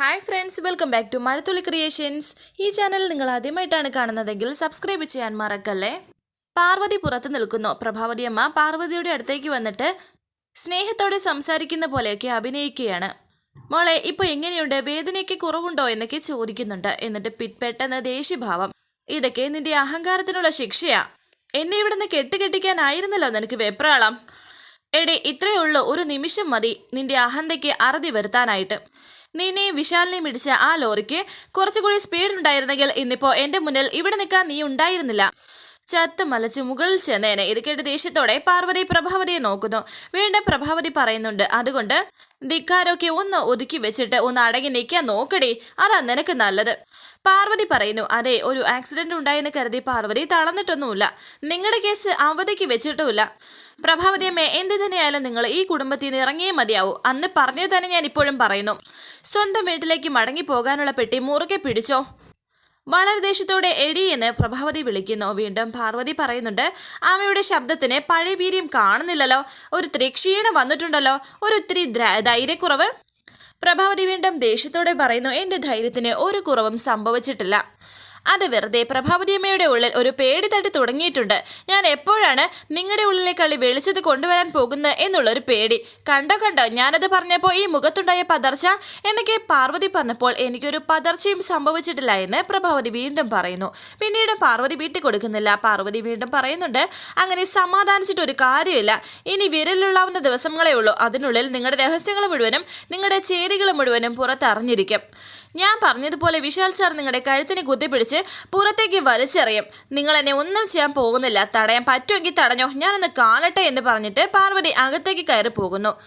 Hi friends welcome back to Mazhathulli creations ഈ channel നിങ്ങൾ ആദ്യമായിട്ടാണ് കാണുന്നതെങ്കിൽ സബ്സ്ക്രൈബ് ചെയ്യാൻ മറക്കല്ലേ? പാർവതി പുറത്ത് നിൽക്കുന്നു. പ്രഭാവതിയമ്മ പാർവതിയുടെ അടുത്തേക്ക് വന്നിട്ട് സ്നേഹത്തോടെ സംസാരിക്കുന്ന പോലെയൊക്കെ അഭിനയിക്കുകയാണ്. മോളെ ഇപ്പോൾ എങ്ങനെയുണ്ട്? വേദനയൊക്കെ കുറവുണ്ടോ എന്നൊക്കെ ചോദിക്കുന്നുണ്ട്. എന്നിട്ട് പിറ്റെന്ന ദേഷ്യഭാവം. ഇതൊക്കെ നിന്റെ അഹങ്കാരത്തിനുള്ള ശിക്ഷയാ. എന്നെ ഇവിടുന്ന് കെട്ടുകെട്ടിക്കാനായിരുന്നല്ലോ നിനക്ക് വെപ്രാളം. എടേ ഇത്രയേ ഉള്ളൂ. ഒരു നിമിഷം മതി നിന്റെ അഹന്തയ്ക്ക് അറുതി വരുത്താനായിട്ട്. നിന്നെയും വിശാലിനെയും ഇടിച്ച ആ ലോറിക്ക് കുറച്ചുകൂടി സ്പീഡ് ഉണ്ടായിരുന്നെങ്കിൽ ഇന്നിപ്പോ എന്റെ മുന്നിൽ ഇവിടെ നിൽക്കാൻ നീ ഉണ്ടായിരുന്നില്ല. ചത്ത് മലച്ച് മുകളിൽ ചെന്നേനെ. ഇത് കേട്ട് ദേഷ്യത്തോടെ പാർവതി പ്രഭാവതിയെ നോക്കുന്നു. വീണ്ടും പ്രഭാവതി പറയുന്നുണ്ട് അതുകൊണ്ട് ധിക്കാരൊക്കെ ഒന്ന് ഒതുക്കി വെച്ചിട്ട് ഒന്ന് അടങ്ങി നിൽക്കാൻ നോക്കടി. അതാ നിനക്ക് നല്ലത്. പാർവതി പറയുന്നു അതെ ഒരു ആക്സിഡന്റ് ഉണ്ടായെന്ന് കരുതി പാർവതി തളർന്നിട്ടൊന്നുമില്ല. നിങ്ങളുടെ കേസ് അവധിക്ക് വെച്ചിട്ടുമില്ല. പ്രഭാവതി അമ്മേ എന്ത് തന്നെയായാലും നിങ്ങൾ ഈ കുടുംബത്തിൽ നിന്ന് ഇറങ്ങിയേ മതിയാവൂ. അന്ന് പറഞ്ഞത് തന്നെ ഞാൻ ഇപ്പോഴും പറയുന്നു. സ്വന്തം വീട്ടിലേക്ക് മടങ്ങി പോകാനുള്ള പെട്ടി മുറുകെ പിടിച്ചോ? വളരെ ദേഷ്യത്തോടെ എടി എന്ന് പ്രഭാവതി വിളിക്കുന്നു. വീണ്ടും പാർവതി പറയുന്നുണ്ട് ആമയുടെ ശബ്ദത്തിന് പഴയ വീര്യം കാണുന്നില്ലല്ലോ. ഒരു ഇത്തിരി ക്ഷീണം വന്നിട്ടുണ്ടല്ലോ. ഒരു ഒരിത്തിരി ധൈര്യക്കുറവ്. പ്രഭാവതി വീണ്ടും ദേഷ്യത്തോടെ പറയുന്നു എന്റെ ധൈര്യത്തിന് ഒരു കുറവും സംഭവിച്ചിട്ടില്ല. അത് വെറുതെ പ്രഭാവതിയമ്മയുടെ ഉള്ളിൽ ഒരു പേടി തട്ടി തുടങ്ങിയിട്ടുണ്ട്. ഞാൻ എപ്പോഴാണ് നിങ്ങളുടെ ഉള്ളിലെ കളി വെളിച്ചത് കൊണ്ടുവരാൻ പോകുന്നത് എന്നുള്ളൊരു പേടി. കണ്ടോ കണ്ടോ? ഞാനത് പറഞ്ഞപ്പോൾ ഈ മുഖത്തുണ്ടായ പതർച്ച എനിക്ക് പാർവതി പറഞ്ഞപ്പോൾ എനിക്കൊരു പതർച്ചയും സംഭവിച്ചിട്ടില്ല എന്ന് പ്രഭാവതി വീണ്ടും പറയുന്നു. പിന്നീട് പാർവതി വീട്ടിൽ കൊടുക്കുന്നില്ല. പാർവതി വീണ്ടും പറയുന്നുണ്ട് അങ്ങനെ സമാധാനിച്ചിട്ട് ഒരു കാര്യമില്ല. ഇനി വിരലുള്ളാവുന്ന ദിവസങ്ങളേ ഉള്ളൂ. അതിനുള്ളിൽ നിങ്ങളുടെ രഹസ്യങ്ങൾ മുഴുവനും നിങ്ങളുടെ ചേരികൾ മുഴുവനും പുറത്തറിഞ്ഞിരിക്കും. ഞാൻ പറഞ്ഞതുപോലെ വിശാൽ സാർ നിങ്ങളുടെ കഴുത്തിന് കുത്തിപ്പിടിച്ച് പുറത്തേക്ക് വലിച്ചെറിയും. നിങ്ങൾ എന്നെ ഒന്നും ചെയ്യാൻ പോകുന്നില്ല. തടയാൻ പറ്റുമെങ്കിൽ തടഞ്ഞോ. ഞാനൊന്ന് കാണട്ടെ എന്ന് പറഞ്ഞിട്ട് പാർവതി അകത്തേക്ക് കയറി പോകുന്നു.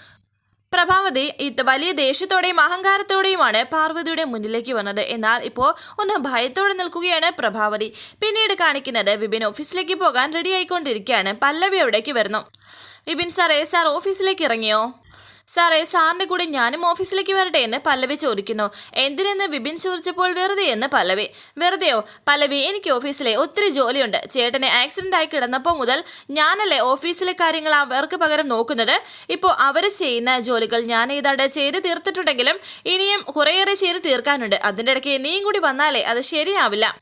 പ്രഭാവതി ഇത് വലിയ ദേഷ്യത്തോടെയും അഹങ്കാരത്തോടെയുമാണ് പാർവതിയുടെ മുന്നിലേക്ക് വന്നത്. എന്നാൽ ഇപ്പോൾ ഒന്ന് ഭയത്തോടെ നിൽക്കുകയാണ് പ്രഭാവതി. പിന്നീട് കാണിക്കുന്നത് വിപിൻ ഓഫീസിലേക്ക് പോകാൻ റെഡി ആയിക്കൊണ്ടിരിക്കുകയാണ്. പല്ലവി അവിടേക്ക് വരുന്നു. വിപിൻ സാറേ സാർ ഓഫീസിലേക്ക് ഇറങ്ങിയോ? സാറേ സാറിന്റെ കൂടെ ഞാനും ഓഫീസിലേക്ക് വരട്ടെ എന്ന് പല്ലവി ചോദിക്കുന്നു. എന്തിനെന്ന് വിപിൻ ചോദിച്ചപ്പോൾ വെറുതെ എന്ന് പല്ലവി. വെറുതെയോ? പല്ലവി എനിക്ക് ഓഫീസിലെ ഒത്തിരി ജോലിയുണ്ട്. ചേട്ടനെ ആക്സിഡന്റ് ആയി കിടന്നപ്പോൾ മുതൽ ഞാനല്ലേ ഓഫീസിലെ കാര്യങ്ങൾ അവർക്ക് പകരം നോക്കുന്നത്? ഇപ്പോൾ അവർ ചെയ്യുന്ന ജോലികൾ ഞാൻ ഏതാണ്ട് ചെയ്ത് തീർത്തിട്ടുണ്ടെങ്കിലും ഇനിയും കുറേയേറെ ചെയ്ത് തീർക്കാനുണ്ട്. അതിന്റെ ഇടയ്ക്ക് നീയും കൂടി വന്നാലേ അത് ശരിയാവില്ല.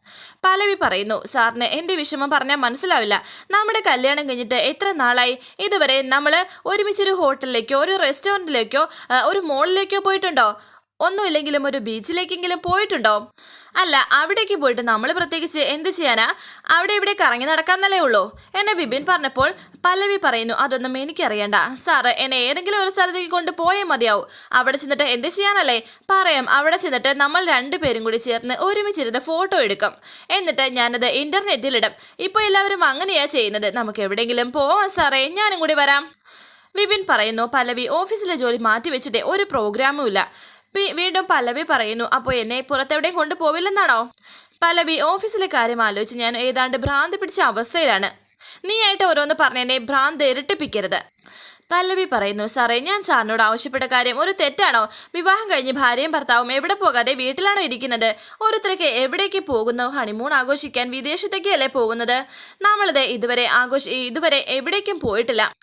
പല്ലവി പറയുന്നു. സാറിന് എന്റെ വിഷമം പറഞ്ഞാൽ മനസ്സിലാവില്ല. നമ്മുടെ കല്യാണം കഴിഞ്ഞിട്ട് എത്ര നാളായി? ഇതുവരെ നമ്മൾ ഒരുമിച്ചൊരു ഹോട്ടലിലേക്കോ ഒരു റെസ്റ്റോറന്റിലേക്കോ ഒരു മോളിലേക്കോ പോയിട്ടുണ്ടോ? ഒന്നുമില്ലെങ്കിലും ഒരു ബീച്ചിലേക്കെങ്കിലും പോയിട്ടുണ്ടോ? അല്ല അവിടേക്ക് പോയിട്ട് നമ്മൾ പ്രത്യേകിച്ച് എന്ത് ചെയ്യാനാ? അവിടെ ഇവിടെ കറങ്ങി നടക്കാന്നല്ലേ ഉള്ളൂ. എന്നെ വിപിൻ പറഞ്ഞപ്പോൾ പല്ലവി പറയുന്നു അതൊന്നും എനിക്കറിയണ്ട. സാറ് എന്നെ ഏതെങ്കിലും ഒരു സ്ഥലത്തേക്ക് കൊണ്ട് പോയേ മതിയാവും. അവിടെ ചെന്നിട്ട് എന്ത് ചെയ്യാനല്ലേ? പറയാം അവിടെ ചെന്നിട്ട് നമ്മൾ രണ്ടുപേരും കൂടി ചേർന്ന് ഒരുമിച്ചിരുന്ന് ഫോട്ടോ എടുക്കും. എന്നിട്ട് ഞാനത് ഇന്റർനെറ്റിലിടും. ഇപ്പോൾ എല്ലാവരും അങ്ങനെയാ ചെയ്യുന്നത്. നമുക്ക് എവിടെയെങ്കിലും പോവാം സാറേ. ഞാനും കൂടി വരാം. വിപിൻ പറയുന്നു പല്ലവി ഓഫീസിലെ ജോലി മാറ്റിവെച്ചിട്ട് ഒരു പ്രോഗ്രാമും ഇല്ല. വീണ്ടും പല്ലവി പറയുന്നു. അപ്പോൾ എന്നെ പുറത്തെവിടെയും കൊണ്ടുപോവില്ലെന്നാണോ? പല്ലവി ഓഫീസിലെ കാര്യം ആലോചിച്ച് ഞാൻ ഏതാണ്ട് ഭ്രാന്ത് പിടിച്ച അവസ്ഥയിലാണ്. നീ ആയിട്ട് ഓരോന്ന് പറഞ്ഞ് എന്നെ ഭ്രാന്ത് ഇരട്ടിപ്പിക്കരുത്. പല്ലവി പറയുന്നു സാറേ ഞാൻ സാറിനോട് ആവശ്യപ്പെട്ട കാര്യം ഒരു തെറ്റാണോ? വിവാഹം കഴിഞ്ഞ് ഭാര്യയും ഭർത്താവും എവിടെ പോകാതെ വീട്ടിലാണോ ഇരിക്കുന്നത്? ഓരോരുത്തരൊക്കെ എവിടേക്ക് പോകുന്നു? ഹണിമൂൺ ആഘോഷിക്കാൻ വിദേശത്തേക്കല്ലേ പോകുന്നത്? നമ്മളിത് ഇതുവരെ ആഘോഷ ഇതുവരെ എവിടേക്കും പോയിട്ടില്ല.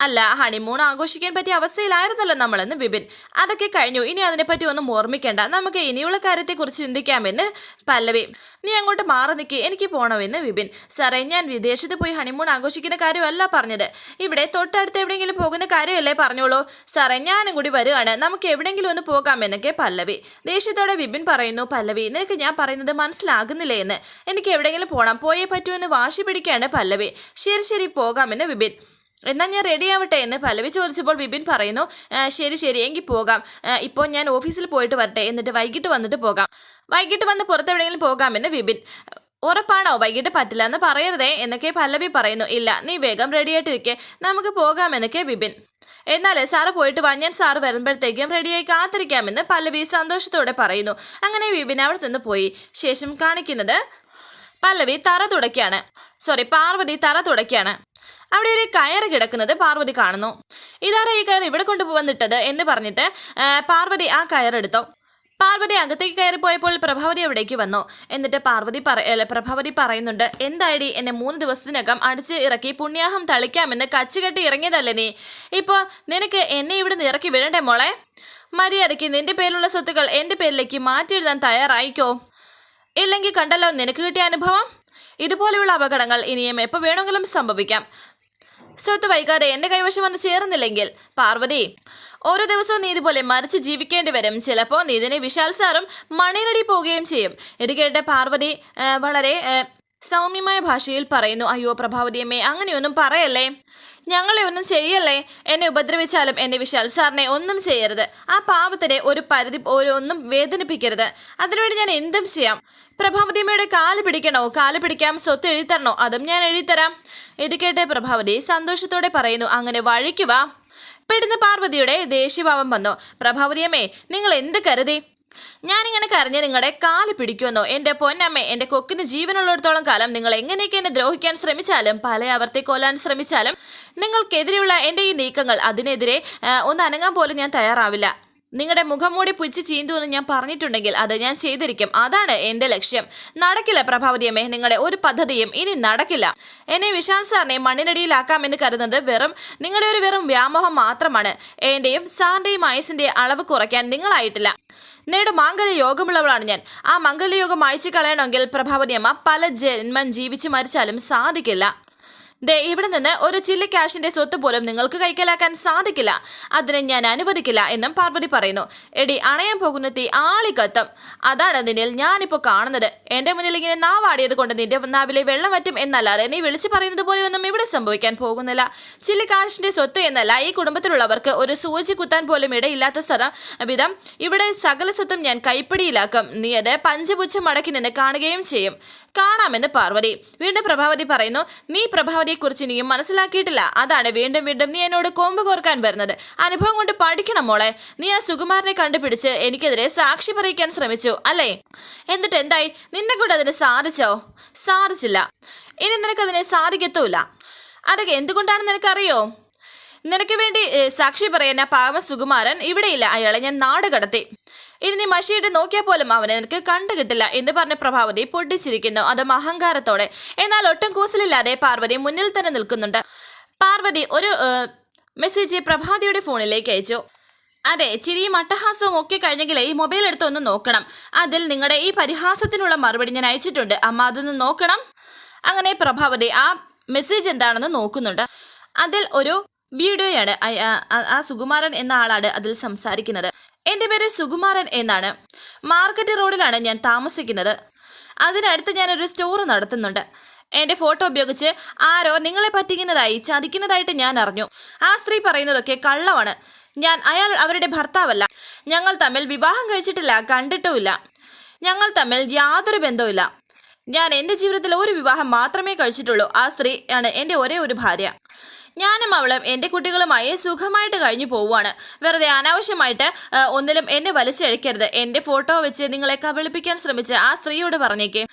അല്ല ഹണിമൂൺ ആഘോഷിക്കാൻ പറ്റിയ അവസ്ഥയിലായിരുന്നല്ലോ നമ്മളെന്ന് വിപിൻ. അതൊക്കെ കഴിഞ്ഞു. ഇനി അതിനെപ്പറ്റി ഒന്നും ഓർമ്മിക്കേണ്ട. നമുക്ക് ഇനിയുള്ള കാര്യത്തെക്കുറിച്ച് ചിന്തിക്കാമെന്ന് പല്ലവി. നീ അങ്ങോട്ട് മാറി നിൽക്കി എനിക്ക് പോകണമെന്ന് വിപിൻ. സാറേ ഞാൻ വിദേശത്ത് പോയി ഹണിമൂൺ ആഘോഷിക്കുന്ന കാര്യമല്ല പറഞ്ഞത്. ഇവിടെ തൊട്ടടുത്ത് എവിടെയെങ്കിലും പോകുന്ന കാര്യമല്ലേ പറഞ്ഞോളൂ. സാറേ ഞാനും കൂടി വരുവാണ്. നമുക്ക് എവിടെയെങ്കിലും ഒന്ന് പോകാമെന്നൊക്കെ പല്ലവി. ദേഷ്യത്തോടെ വിപിൻ പറയുന്നു പല്ലവി നിനക്ക് ഞാൻ പറയുന്നത് മനസ്സിലാകുന്നില്ലേ എന്ന്? എനിക്ക് എവിടെയെങ്കിലും പോകണം പോയേ പറ്റൂ എന്ന് വാശി പിടിക്കുകയാണ് പല്ലവി. ശരി ശരി പോകാമെന്ന് വിപിൻ. എന്നാൽ ഞാൻ റെഡി ആവട്ടെ എന്ന് പലവി ചോദിച്ചപ്പോൾ വിപിൻ പറയുന്നു ശരി ശരി എങ്കിൽ പോകാം. ഇപ്പോൾ ഞാൻ ഓഫീസിൽ പോയിട്ട് വരട്ടെ എന്നിട്ട് വൈകിട്ട് വന്നിട്ട് പോകാം. വൈകിട്ട് വന്ന് പുറത്തെവിടെയെങ്കിലും പോകാമെന്ന് വിപിൻ. ഉറപ്പാണോ വൈകിട്ട് പറ്റില്ല എന്ന് പറയരുതേ എന്നൊക്കെ പല്ലവി പറയുന്നു. ഇല്ല നീ വേഗം റെഡിയായിട്ടിരിക്കെ നമുക്ക് പോകാമെന്നൊക്കെ വിപിൻ. എന്നാൽ സാറ് പോയിട്ട് വാ ഞാൻ സാറ് വരുമ്പോഴത്തേക്കും റെഡിയായി കാത്തിരിക്കാമെന്ന് പല്ലവി സന്തോഷത്തോടെ പറയുന്നു. അങ്ങനെ വിപിൻ അവിടെ നിന്ന് പോയി. ശേഷം കാണിക്കുന്നത് പല്ലവി തറ തുടയ്ക്കാണ്. സോറി പാർവതി തറ തുടയ്ക്കാണ്. അവിടെ ഒരു കയറ് കിടക്കുന്നത് പാർവതി കാണുന്നു. ഇതാരാ ഈ കയർ ഇവിടെ കൊണ്ടുപോവന്നിട്ടത് എന്ന് പറഞ്ഞിട്ട് പാർവതി ആ കയറെടുത്തു പാർവതി അകത്തേക്ക് കയറി പോയപ്പോൾ പ്രഭാവതി അവിടേക്ക് വന്നു. എന്നിട്ട് പാർവതി പറ പ്രഭാവതി പറയുന്നുണ്ട് എന്തായടി എന്നെ മൂന്ന് ദിവസത്തിനകം അടിച്ച് ഇറക്കി പുണ്യാഹം തളിക്കാമെന്ന് കച്ചുകെട്ടി ഇറങ്ങിയതല്ലേ നീ? ഇപ്പോൾ നിനക്ക് എന്നെ ഇവിടെ നിന്ന് ഇറക്കി വിടണ്ടേ മോളെ? മര്യാദയ്ക്ക് നിന്റെ പേരിലുള്ള സ്വത്തുക്കൾ എന്റെ പേരിലേക്ക് മാറ്റി എഴുതാൻ തയ്യാറായിക്കോ? ഇല്ലെങ്കിൽ കണ്ടല്ലോ നിനക്ക് കിട്ടിയ അനുഭവം? ഇതുപോലെയുള്ള അപകടങ്ങൾ ഇനിയും എപ്പോൾ വേണമെങ്കിലും സംഭവിക്കാം. സ്വത്ത് വൈകാതെ എന്റെ കൈവശം വന്ന് ചേർന്നില്ലെങ്കിൽ പാർവതി ഓരോ ദിവസവും നീ ഇതുപോലെ മരിച്ച് ജീവിക്കേണ്ടി വരും. ചിലപ്പോൾ നീതിനെ വിശാൽ സാറും മണിനടി പോവുകയും ചെയ്യും. ഇത് പാർവതി വളരെ സൗമ്യമായ ഭാഷയിൽ പറയുന്നു അയ്യോ പ്രഭാവതിയമ്മേ അങ്ങനെയൊന്നും പറയല്ലേ? ഞങ്ങളെ ഒന്നും ചെയ്യല്ലേ? എന്നെ ഉപദ്രവിച്ചാലും എന്നെ വിശാൽ സാറിനെ ഒന്നും ചെയ്യരുത്. ആ പാവത്തിനെ ഒരു പരിധി ഒരു ഒന്നും വേദനിപ്പിക്കരുത്. അതിനുവേണ്ടി ഞാൻ എന്തും ചെയ്യാം. പ്രഭാവതിയമ്മയുടെ കാൽ പിടിക്കണോ? കാൽ പിടിക്കാം സ്വത്ത് എഴുതിത്തരണോ? അതും ഞാൻ എഴുതിത്തരാം. ഇത് കേട്ട് പ്രഭാവതി സന്തോഷത്തോടെ പറയുന്നു അങ്ങനെ വഴിക്കുക പെടുന്ന പാർവതിയുടെ ദേഷ്യഭാവം വന്നു. പ്രഭാവതിയമ്മേ നിങ്ങൾ എന്ത് കരുതി? ഞാനിങ്ങനെ കരഞ്ഞ് നിങ്ങളുടെ കാൽ പിടിക്കുമെന്നോ? എന്റെ പൊന്നമ്മേ എന്റെ കൊക്കിന് ജീവനുള്ളിടത്തോളം കാലം നിങ്ങൾ എങ്ങനെയൊക്കെ എന്നെ ദ്രോഹിക്കാൻ ശ്രമിച്ചാലും പല ആവർത്തി കൊല്ലാൻ ശ്രമിച്ചാലും നിങ്ങൾക്കെതിരെയുള്ള എന്റെ ഈ നീക്കങ്ങൾ അതിനെതിരെ ഒന്ന് അനങ്ങാൻ പോലും ഞാൻ തയ്യാറാവില്ല. നിങ്ങളുടെ മുഖം മൂടി പുച്ച് ചീന്തു എന്ന് ഞാൻ പറഞ്ഞിട്ടുണ്ടെങ്കിൽ അത് ഞാൻ ചെയ്തിരിക്കും. അതാണ് എന്റെ ലക്ഷ്യം. നടക്കില്ല പ്രഭാവതിയമ്മേ നിങ്ങളുടെ ഒരു പദ്ധതിയും ഇനി നടക്കില്ല. എന്നെ വിശാൽ സാറിനെ മണ്ണിനടിയിലാക്കാമെന്ന് കരുതുന്നത് വെറും നിങ്ങളുടെ ഒരു വെറും വ്യാമോഹം മാത്രമാണ്. എന്റെയും സാറിന്റെയും ആയുസിന്റെ അളവ് കുറയ്ക്കാൻ നിങ്ങളായിട്ടില്ല. നേട് മാംഗല്യ യോഗമുള്ളവളാണ് ഞാൻ. ആ മംഗല്യയോഗം അയച്ചു കളയണമെങ്കിൽ പ്രഭാവതിയമ്മ പല ജന്മം ജീവിച്ച് മരിച്ചാലും സാധിക്കില്ല. ദേ ഇവിടെ നിന്ന് ഒരു ചില്ലി ക്യാഷിന്റെ സ്വത്ത് പോലും നിങ്ങൾക്ക് കൈക്കലാക്കാൻ സാധിക്കില്ല. അതിനെ ഞാൻ അനുവദിക്കില്ല എന്നും പാർവതി പറയുന്നു. എടി അണയാൻ പോകുന്ന തീ ആളിക്കത്തും അതാണ് നിന്നിൽ ഞാനിപ്പോൾ കാണുന്നത്. എന്റെ മുന്നിൽ ഇങ്ങനെ നാവാടിയത് കൊണ്ട് നിന്റെ നാവിലെ വെള്ളം വറ്റും എന്നല്ലാതെ നീ വിളിച്ചു പറയുന്നത് പോലെയൊന്നും ഇവിടെ സംഭവിക്കാൻ പോകുന്നില്ല. ചില്ലി കാശിന്റെ സ്വത്ത് എന്നല്ല ഈ കുടുംബത്തിലുള്ളവർക്ക് ഒരു സൂചി കുത്താൻ പോലും ഇടയില്ലാത്ത സ്ഥലം വിധം ഇവിടെ സകല സ്വത്തും ഞാൻ കൈപ്പിടിയിലാക്കും. നീ അത് പഞ്ചപുച്ഛം മടക്കി നിന്ന് കാണുകയും ചെയ്യും. കാണാമെന്ന് പാർവതി. വീണ്ടും പ്രഭാവതി പറയുന്നു നീ പ്രഭാവതിയെക്കുറിച്ച് ഇനിയും മനസ്സിലാക്കിയിട്ടില്ല. അതാണ് വീണ്ടും വീണ്ടും നീ എന്നോട് കോമ്പ് കോർക്കാൻ വരുന്നത്. അനുഭവം കൊണ്ട് പഠിക്കണം മോളെ. നീ ആ സുകുമാരനെ കണ്ടുപിടിച്ച് എനിക്കെതിരെ സാക്ഷി പറയിക്കാൻ ശ്രമിച്ചു അല്ലേ? എന്നിട്ട് എന്തായി? നിന്നെ കൊണ്ട് അതിന് സാധിച്ചോ? സാധിച്ചില്ല. ഇനി നിനക്കതിനെ സാധിക്കത്തുമില്ല. അതൊക്കെ എന്തുകൊണ്ടാണെന്ന് നിനക്കറിയോ? നിനക്ക് വേണ്ടി സാക്ഷി പറയുന്ന പാവ സുകുമാരൻ ഇവിടെയില്ല. അയാളെ ഞാൻ നാട് കടത്തി ഇനി നീ മഷിയിട്ട് നോക്കിയാൽ പോലും അവനെ നിനക്ക് കണ്ടു കിട്ടില്ല എന്ന് പറഞ്ഞ പ്രഭാവതി പൊട്ടിച്ചിരിക്കുന്നു. അതും അഹങ്കാരത്തോടെ. എന്നാൽ ഒട്ടും കൂസലില്ലാതെ പാർവതി മുന്നിൽ തന്നെ നിൽക്കുന്നുണ്ട്. പാർവതി ഒരു മെസ്സേജ് പ്രഭാതിയുടെ ഫോണിലേക്ക് അയച്ചു. അതെ ചിരിയും അട്ടഹാസവും ഒക്കെ കഴിഞ്ഞെങ്കിൽ ഈ മൊബൈൽ എടുത്ത് ഒന്ന് നോക്കണം. അതിൽ നിങ്ങളുടെ ഈ പരിഹാസത്തിനുള്ള മറുപടി ഞാൻ അയച്ചിട്ടുണ്ട്. അമ്മ അതൊന്ന് നോക്കണം. അങ്ങനെ പ്രഭാവതി ആ മെസ്സേജ് എന്താണെന്ന് നോക്കുന്നുണ്ട്. അതിൽ ഒരു വീഡിയോയാണ് ആ- സുകുമാരൻ എന്ന ആളാണ് അതിൽ സംസാരിക്കുന്നത്. എന്റെ പേര് സുകുമാരൻ എന്നാണ്. മാർക്കറ്റ് റോഡിലാണ് ഞാൻ താമസിക്കുന്നത്. അതിനടുത്ത് ഞാനൊരു സ്റ്റോർ നടത്തുന്നുണ്ട്. എന്റെ ഫോട്ടോ ഉപയോഗിച്ച് ആരോ നിങ്ങളെ പറ്റിക്കുന്നതായി ചതിക്കുന്നതായിട്ട് ഞാൻ അറിഞ്ഞു. ആ സ്ത്രീ പറയുന്നതൊക്കെ കള്ളമാണ്. ഞാൻ അയാൾ അവരുടെ ഭർത്താവല്ല. ഞങ്ങൾ തമ്മിൽ വിവാഹം കഴിച്ചിട്ടില്ല കണ്ടിട്ടുമില്ല. ഞങ്ങൾ തമ്മിൽ യാതൊരു ബന്ധവുമില്ല. ഞാൻ എന്റെ ജീവിതത്തിൽ ഒരു വിവാഹം മാത്രമേ കഴിച്ചിട്ടുള്ളൂ. ആ സ്ത്രീ ആണ് എന്റെ ഒരേ ഒരു ഭാര്യ. ഞാനും അവളും എന്റെ കുട്ടികളുമായി സുഖമായിട്ട് കഴിഞ്ഞു പോവുകയാണ്. വെറുതെ അനാവശ്യമായിട്ട് ഒന്നിലും എന്നെ വലിച്ചഴിക്കരുത്. എന്റെ ഫോട്ടോ വെച്ച് നിങ്ങളെ കബളിപ്പിക്കാൻ ശ്രമിച്ച ആ സ്ത്രീയോട് പറഞ്ഞേക്ക്.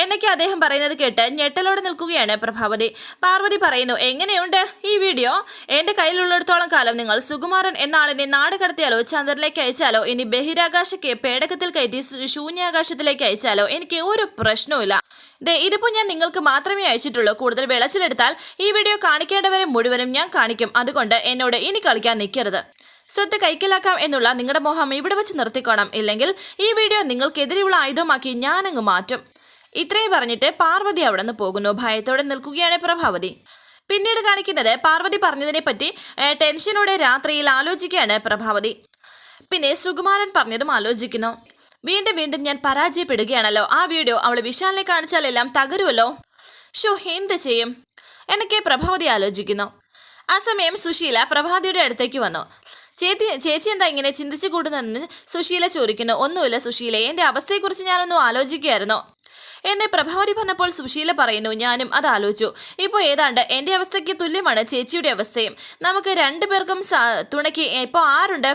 എന്നൊക്കെ അദ്ദേഹം പറയുന്നത് കേട്ട് ഞെട്ടലോടെ നിൽക്കുകയാണ് പ്രഭാവതി. പാർവതി പറയുന്നു എങ്ങനെയുണ്ട് ഈ വീഡിയോ? എന്റെ കയ്യിലുള്ളിടത്തോളം കാലം നിങ്ങൾ സുകുമാരൻ എന്ന ആളിനെ നാട് കടത്തിയാലോ ചന്ദ്രനിലേക്ക് അയച്ചാലോ? ഇനി ബഹിരാകാശക്ക് പേടകത്തിൽ കയറ്റി ശൂന്യാകാശത്തിലേക്ക് അയച്ചാലോ? എനിക്ക് ഒരു പ്രശ്നവുമില്ല. ദേ ഇതിപ്പോൾ ഞാൻ നിങ്ങൾക്ക് മാത്രമേ അയച്ചിട്ടുള്ളൂ. കൂടുതൽ വിളച്ചിലെടുത്താൽ ഈ വീഡിയോ കാണിക്കേണ്ടവരെ മുഴുവനും ഞാൻ കാണിക്കും. അതുകൊണ്ട് എന്നോട് ഇനി കളിക്കാൻ നിൽക്കരുത്. സ്വത്ത് കൈക്കലാക്കാം എന്നുള്ള നിങ്ങളുടെ മോഹം ഇവിടെ വെച്ച് നിർത്തിക്കോണം. ഇല്ലെങ്കിൽ ഈ വീഡിയോ നിങ്ങൾക്കെതിരെയുള്ള ആയുധമാക്കി ഞാനങ്ങ് മാറ്റും. ഇത്രയും പറഞ്ഞിട്ട് പാർവതി അവിടെ നിന്ന് പോകുന്നു. ഭയത്തോടെ നിൽക്കുകയാണ് പ്രഭാവതി. പിന്നീട് കാണിക്കുന്നത് പാർവതി പറഞ്ഞതിനെ പറ്റി ടെൻഷനോടെ രാത്രിയിൽ ആലോചിക്കുകയാണ് പ്രഭാവതി. പിന്നെ സുകുമാരൻ പറഞ്ഞതും ആലോചിക്കുന്നു. വീണ്ടും വീണ്ടും ഞാൻ പരാജയപ്പെടുകയാണല്ലോ. ആ വീഡിയോ അവൾ വിശാലിനെ കാണിച്ചാലെല്ലാം തകരുമല്ലോ ഷോ എന്ത് ചെയ്യും? എന്നൊക്കെ പ്രഭാവതി ആലോചിക്കുന്നു. ആ സമയം സുശീല പ്രഭാതിയുടെ അടുത്തേക്ക് വന്നു. ചേച്ചി ചേച്ചി എന്താ ഇങ്ങനെ ചിന്തിച്ചു കൂടുന്നതെന്ന് സുശീല ചോദിക്കുന്നു. ഒന്നുമില്ല സുശീല എന്റെ അവസ്ഥയെക്കുറിച്ച് ഞാനൊന്നും ആലോചിക്കുകയായിരുന്നു. എന്നെ പ്രഭാവതി പറഞ്ഞപ്പോൾ സുശീല പറയുന്നു ഞാനും അത് ആലോചിച്ചു. ഇപ്പോൾ ഏതാണ്ട് എന്റെ അവസ്ഥയ്ക്ക് തുല്യമാണ് ചേച്ചിയുടെ അവസ്ഥയും. നമുക്ക് രണ്ടുപേർക്കും തുണയ്ക്ക് ഇപ്പോൾ ആരുണ്ട്?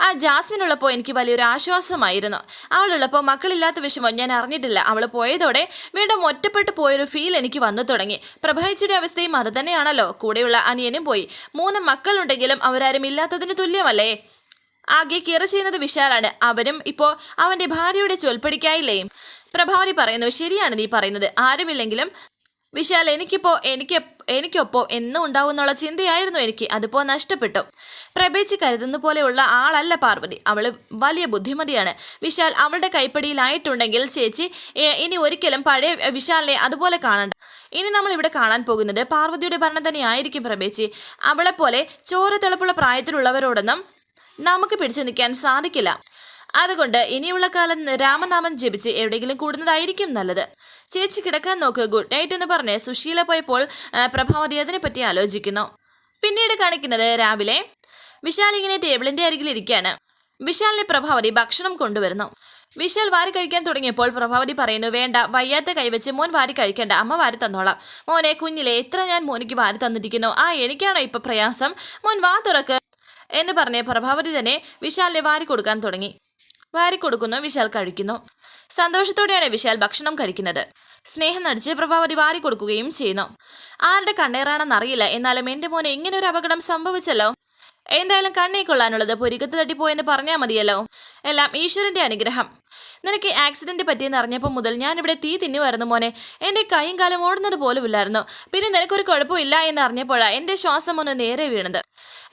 ആ ജാസ്മിൻ ഉള്ളപ്പോൾ എനിക്ക് വലിയൊരു ആശ്വാസമായിരുന്നു. അവളുള്ളപ്പോൾ മക്കളില്ലാത്ത വിഷമം ഞാൻ അറിഞ്ഞിട്ടില്ല. അവൾ പോയതോടെ വീണ്ടും ഒറ്റപ്പെട്ടു പോയൊരു ഫീൽ എനിക്ക് വന്നു തുടങ്ങി. പ്രഭായിച്ചിയുടെ അവസ്ഥയും അത് തന്നെയാണല്ലോ. കൂടെയുള്ള അനിയനും പോയി. മൂന്ന് മക്കളുണ്ടെങ്കിലും അവരാരും ഇല്ലാത്തതിന് തുല്യമല്ലേ? ആകെ കീറ ചെയ്യുന്നത് വിശാലാണ്. അവനും ഇപ്പോൾ അവന്റെ ഭാര്യയുടെ ചൊൽപ്പടിക്കായില്ലേ? പ്രഭാവതി പറയുന്നു ശരിയാണ് നീ പറയുന്നത്. ആരുമില്ലെങ്കിലും വിശാൽ എനിക്കിപ്പോ എനിക്ക് എനിക്കൊപ്പം എന്നും ഉണ്ടാവും എന്നുള്ള ചിന്തയായിരുന്നു എനിക്ക്. അതിപ്പോ നഷ്ടപ്പെട്ടു. പ്രഭേച്ച് കരുതുന്ന പോലെയുള്ള ആളല്ല പാർവതി. അവൾ വലിയ ബുദ്ധിമതിയാണ്. വിശാൽ അവളുടെ കൈപ്പടിയിലായിട്ടുണ്ടെങ്കിൽ ചേച്ചി ഇനി ഒരിക്കലും പഴയ വിശാലിനെ അതുപോലെ കാണണ്ട. ഇനി നമ്മൾ ഇവിടെ കാണാൻ പോകുന്നത് പാർവതിയുടെ ഭരണം തന്നെ ആയിരിക്കും പ്രഭേച്ചി. അവളെപ്പോലെ ചോര തിളപ്പുള്ള പ്രായത്തിലുള്ളവരോടൊന്നും നമുക്ക് പിടിച്ചു നിൽക്കാൻ സാധിക്കില്ല. അതുകൊണ്ട് ഇനിയുള്ള കാലം രാമനാമം ജപിച്ച് എവിടെയെങ്കിലും കൂടുന്നതായിരിക്കും നല്ലത്. ചേച്ചി കിടക്കാൻ നോക്ക്. ഗുഡ് നൈറ്റ് എന്ന് പറഞ്ഞ് സുശീല പോയപ്പോൾ പ്രഭാവതി അതിനെപ്പറ്റി ആലോചിക്കുന്നു. പിന്നീട് കാണിക്കുന്നത് രാവിലെ വിശാൽ ഇങ്ങനെ ടേബിളിന്റെ അരികിൽ ഇരിക്കുകയാണ് വിശാലിനെ പ്രഭാവതി ഭക്ഷണം കൊണ്ടുവരുന്നു. വിശാൽ വാരി കഴിക്കാൻ തുടങ്ങിയപ്പോൾ പ്രഭാവതി പറയുന്നു വേണ്ട വയ്യാത്ത കൈവച്ച് മോൻ വാരി കഴിക്കേണ്ട. അമ്മ വാരി തന്നോളാം. മോനെ കുഞ്ഞിലെ എത്ര ഞാൻ മോനിക്ക് വാരി തന്നിരിക്കുന്നു. ആ എനിക്കാണോ ഇപ്പൊ പ്രയാസം? മോൻ വാ തുറക്ക്. എന്ന് പറഞ്ഞ് പ്രഭാവതി തന്നെ വിശാലിനെ വാരി കൊടുക്കാൻ തുടങ്ങി. വാരി കൊടുക്കുന്നു വിശാൽ കഴിക്കുന്നു. സന്തോഷത്തോടെയാണ് വിശാൽ ഭക്ഷണം കഴിക്കുന്നത്. സ്നേഹം നടിച്ച് പ്രഭാവതി വാരി കൊടുക്കുകയും ചെയ്യുന്നു. ആരുടെ കണ്ണേറാണെന്ന് അറിയില്ല. എന്നാലും എന്റെ മോനെ ഇങ്ങനെ ഒരു അപകടം സംഭവിച്ചല്ലോ. എന്തായാലും കണ്ണേ കൊള്ളാനുള്ളത് പൊരിക്കത്ത് തട്ടിപ്പോയെന്ന് പറഞ്ഞാൽ മതിയല്ലോ. എല്ലാം ഈശ്വരന്റെ അനുഗ്രഹം. നിനക്ക് ആക്സിഡന്റ് പറ്റിയെന്ന് അറിഞ്ഞപ്പോൾ മുതൽ ഞാൻ ഇവിടെ തീ തിന്നുമായിരുന്നു മോനെ. എന്റെ കൈയും കാലം ഓടുന്നത് പോലുമില്ലായിരുന്നു. പിന്നെ നിനക്കൊരു കുഴപ്പമില്ല എന്ന് അറിഞ്ഞപ്പോഴാണ് എന്റെ ശ്വാസം ഒന്ന് നേരെ വീണത്.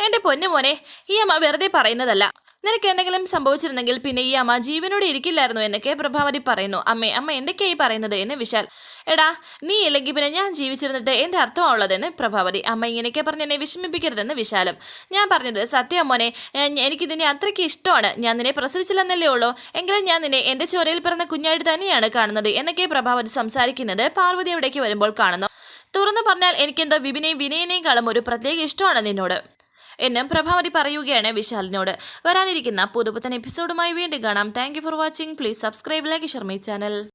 എന്റെ പൊന്നു മോനെ ഈ അമ്മ വെറുതെ പറയുന്നതല്ല. നിനക്ക് എന്തെങ്കിലും സംഭവിച്ചിരുന്നെങ്കിൽ പിന്നെ ഈ അമ്മ ജീവനോടെ ഇരിക്കില്ലായിരുന്നു എന്നൊക്കെ പ്രഭാവതി പറയുന്നു. അമ്മേ അമ്മ എന്തൊക്കെയായി പറയുന്നത് എന്ന് വിശാൽ. എടാ നീ ഇല്ലെങ്കിൽ പിന്നെ ഞാൻ ജീവിച്ചിരുന്നിട്ട് എന്ത് അർത്ഥമാണുള്ളതെന്ന് പ്രഭാവതി. അമ്മ ഇങ്ങനെയൊക്കെ പറഞ്ഞ് എന്നെ വിഷമിപ്പിക്കരുതെന്ന് വിശാലും. ഞാൻ പറഞ്ഞത് സത്യം മോനെ എനിക്ക് എനിക്കിതിനെ അത്രയ്ക്ക് ഇഷ്ടമാണ്. ഞാൻ നിന്നെ പ്രസവിച്ചില്ലെന്നല്ലേ ഉള്ളൂ. എങ്കിലും ഞാൻ നിന്നെ എന്റെ ചോരയിൽ പിറന്ന കുഞ്ഞായിട്ട് തന്നെയാണ് കാണുന്നത് എന്നൊക്കെ പ്രഭാവതി സംസാരിക്കുന്നത് പാർവതി അവിടേക്ക് വരുമ്പോൾ കാണുന്നു. തുറന്നു പറഞ്ഞാൽ എനിക്കെന്തോ വിപിനെയും വിനയനെയും ഒരു പ്രത്യേക ഇഷ്ടമാണ് നിന്നോട്. എന്നും പ്രഭാവതി പറയുകയാണ് വിശാലിനോട്. വരാനിരിക്കുന്ന പുതുപുത്തൻ എപ്പിസോഡുമായി വീണ്ടും കാണാം. Thank for watching please subscribe like Sharmi channel